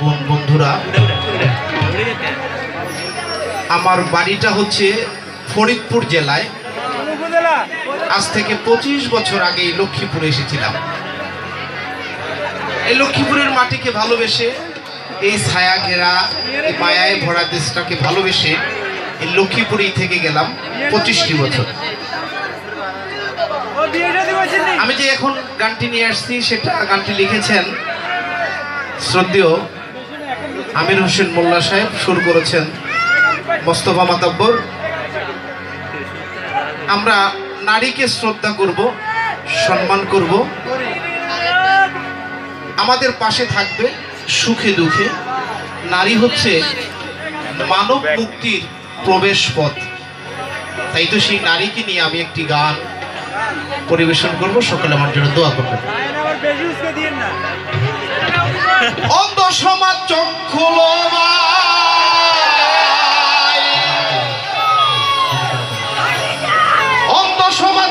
বোন, বন্ধুরা, আমার বাড়িটা হচ্ছে ফরিদপুর জেলায়। আজ থেকে পঁচিশ বছর আগে লক্ষ্মীপুরে এসেছিলাম। এই লক্ষ্মীপুরের মাটিকে ভালোবেসে, এই ছায়া ঘেরা, এই মায়ায় ভরা দেশটাকে ভালোবেসে এই লক্ষ্মীপুরেই থেকে গেলাম পঁচিশটি বছর। আমি যে এখন গানটি নিয়ে আসছি, সেটা গানটি লিখেছেন শ্রদ্ধেয় আমির হোসেন মোল্লা সাহেব সুর করেছেন মোস্তফা মাতাব্বর। আমরা নারীকে শ্রদ্ধা করব, সম্মান করব। আমাদের পাশে থাকবে সুখে দুঃখে। নারী হচ্ছে মানব মুক্তির প্রবেশ পথ। তাই তো সেই নারীকে নিয়ে আমি একটি গান পরিবেশন করব। সকলে আমার জন্য দোয়া করবেন। সমাজ চক্ষুল অন্ধ সমাজ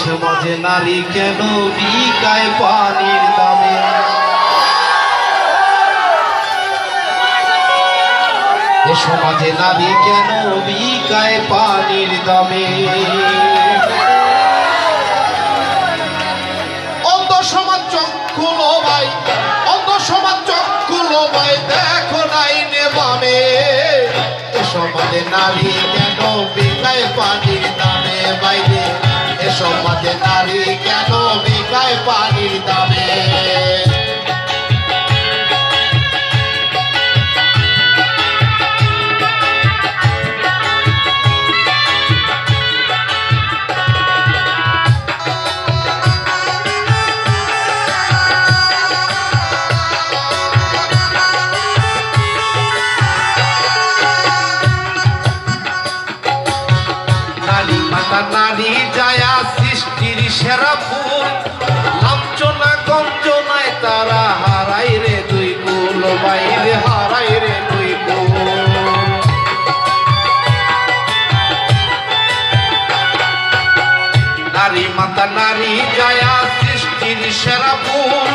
সমাজে নারী কেন বিকায় পানির দামে? সমাজে নারী কেন বিকায় পানির দামে? নারী মাতা নারী যায়া সৃষ্টির সেরা ফুল।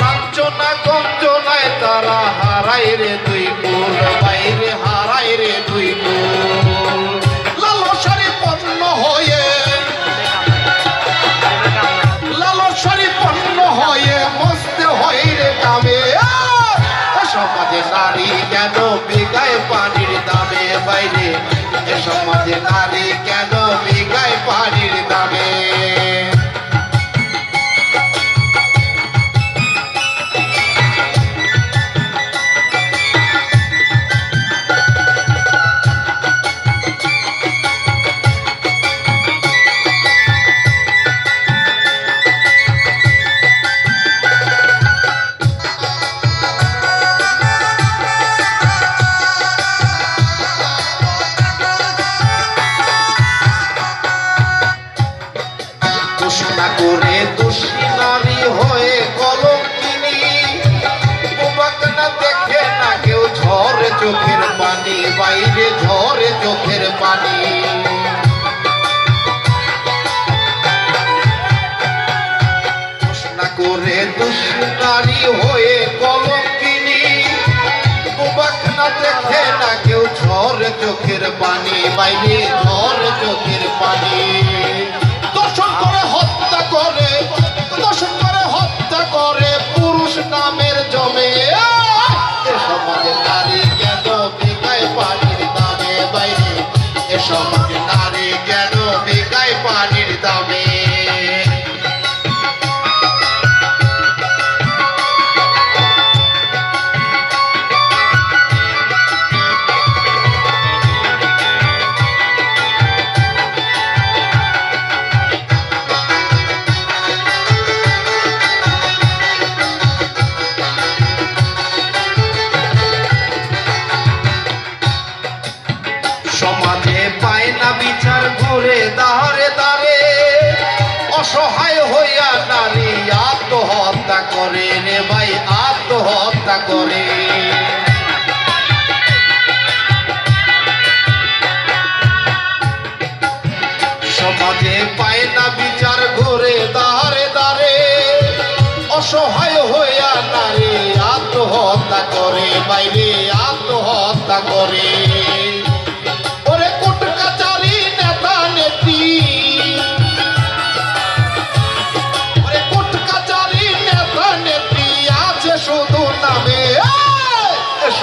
লাঞ্ছনা গঞ্জনায় তারা হারাই রে দুই কুল বাইরে হারাই রে দুই নারী কেন বিগায় পানির দামে? বাইরে এ সমাজে নারী দোষণা করে দোষী নারী হয়ে কলঙ্কিনী। তোমাক না দেখে না কেউ ঝরে চোখের পানি, বাইরে ঝরে চোখের পানি। করে দোষী নারী হয়ে কলঙ্কিনী। তোমাক না দেখে না কেউ ঝরে চোখের পানি, বাইরে ঝরে চোখের পানি। Certamente. সমাজে পায় না বিচার, ঘুরে দাঁড়ে দাঁড়ে অসহায় হইয়া নারী আত্মহত্যা করে রে ভাই, আত্মহত্যা করে। সমাজে পায় না বিচার, ঘুরে দাঁড়ে দাঁড়ে অসহায় হইয়া নারী আত্মহত্যা করে বাইরে আত্মহত্যা করে।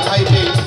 দামে ভাইবে